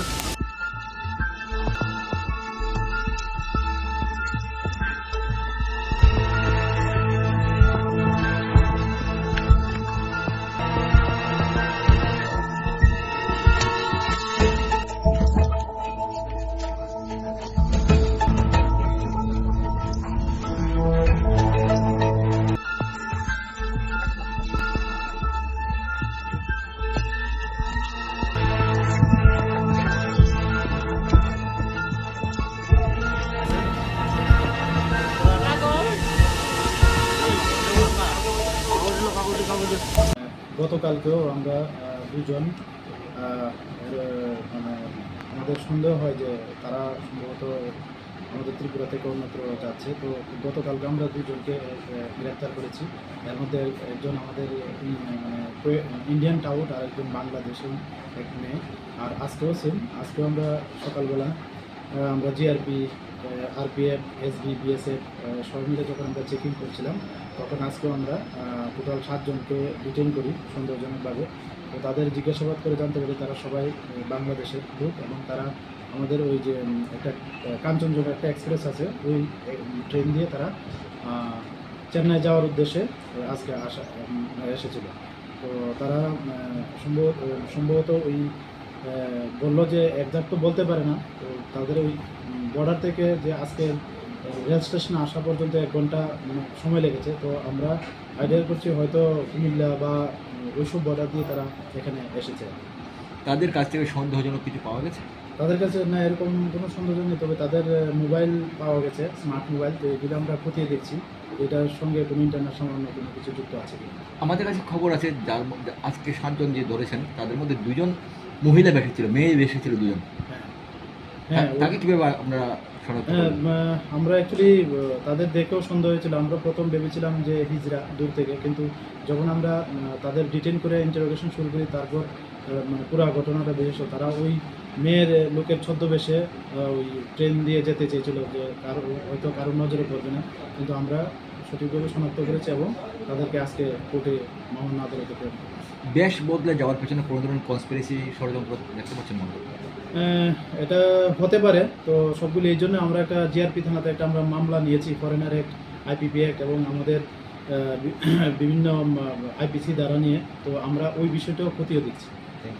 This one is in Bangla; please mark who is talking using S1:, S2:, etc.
S1: Thank you. গতকালকেও আমরা দুজন মানে আমাদের সন্দেহ হয় যে তারা সম্ভবত আমাদের ত্রিপুরা থেকে অন্যত্র যাচ্ছে। তো গতকালকে আমরা দুজনকে গ্রেপ্তার করেছি। এর মধ্যে একজন আমাদের মানে ইন্ডিয়ান টাউট আর একজন বাংলাদেশি, এক মেয়ে। আর আজকেও সেম আজকেও আমরা সকালবেলা আমরা জিআরপি আরপিএফ এসবি বিএসএফ সবাই মিলে যখন আমরা চেকিং করছিলাম, তখন আজকেও আমরা টোটাল সাতজনকে ডিটেন করি সন্দেহজনকভাবে তো তাদের জিজ্ঞাসাবাদ করে জানতে পারি তারা সবাই বাংলাদেশের লোক এবং তারা আমাদের ওই যে একটা কাঞ্চনজঙ্ঘা একটা এক্সপ্রেস আছে, ওই ট্রেন দিয়ে তারা চেন্নাই যাওয়ার উদ্দেশ্যে আজকে আসা এসেছিল। তো তারা সম্ভবত সম্ভবত ওই বলল যে একজাক্ট তো বলতে পারে না। তো তাদের ওই বর্ডার থেকে যে আজকে রেল স্টেশনে আসা পর্যন্ত এক ঘণ্টা মানে সময় লেগেছে। তো আমরা আইডিয়া করছি হয়তো কুমিল্লা বা ওইসব বর্ডার দিয়ে তারা এখানে এসেছে।
S2: তাদের কাছ থেকে সন্দেহজনক কিছু পাওয়া গেছে?
S1: তাদের কাছে না এরকম কোনো সন্দেহ নেই। তবে তাদের মোবাইল পাওয়া গেছে স্মার্ট মোবাইল তো এগুলো আমরা খতিয়ে দেখছি। এটার সঙ্গে কোনো ইন্টারন্যাশনাল অন্য কোনো কিছু যুক্ত আছে
S2: আমাদের কাছে খবর আছে যার মধ্যে আজকে সাতজন যে ধরেছেন তাদের মধ্যে দুজন মহিলা বেশি ছিল মেয়ে বেশি ছিল দুজন।
S1: হ্যাঁ হ্যাঁ
S2: তাকে কীভাবে আপনারা
S1: হ্যাঁ, আমরা অ্যাকচুয়ালি তাদের দেখেও সন্দেহ হয়েছিল আমরা প্রথম ভেবেছিলাম যে হিজরা দূর থেকে কিন্তু যখন আমরা তাদের ডিটেন করে ইন্টারোগেশন শুরু করি তারপর মানে পুরো ঘটনাটা বেরিয়েছে তারা ওই মেয়ের লোকের ছদ্মবেশে ওই ট্রেন দিয়ে যেতে চেয়েছিল যে কারও হয়তো কারোর নজরে পড়বে না কিন্তু আমরা সঠিকভাবে শনাক্ত করেছি এবং তাদেরকে আজকে কোর্টে মহামান্য আদালতে প্রেরণ।
S2: দেশ বদলে যাওয়ার পেছনে কোনো ধরনের কনস্পিরেসি ষড়যন্ত্র দেখতে পাচ্ছেন মনে
S1: এটা হতে পারে। তো সবগুলি এই জন্য আমরা একটা জিআরপি থানাতে একটা আমরা মামলা নিয়েছি ফরেনার অ্যাক্ট আইপিপি অ্যাক্ট এবং আমাদের বিভিন্ন আইপিসি দ্বারা নিয়ে। তো আমরা ওই বিষয়টাও খতিয়ে দিচ্ছি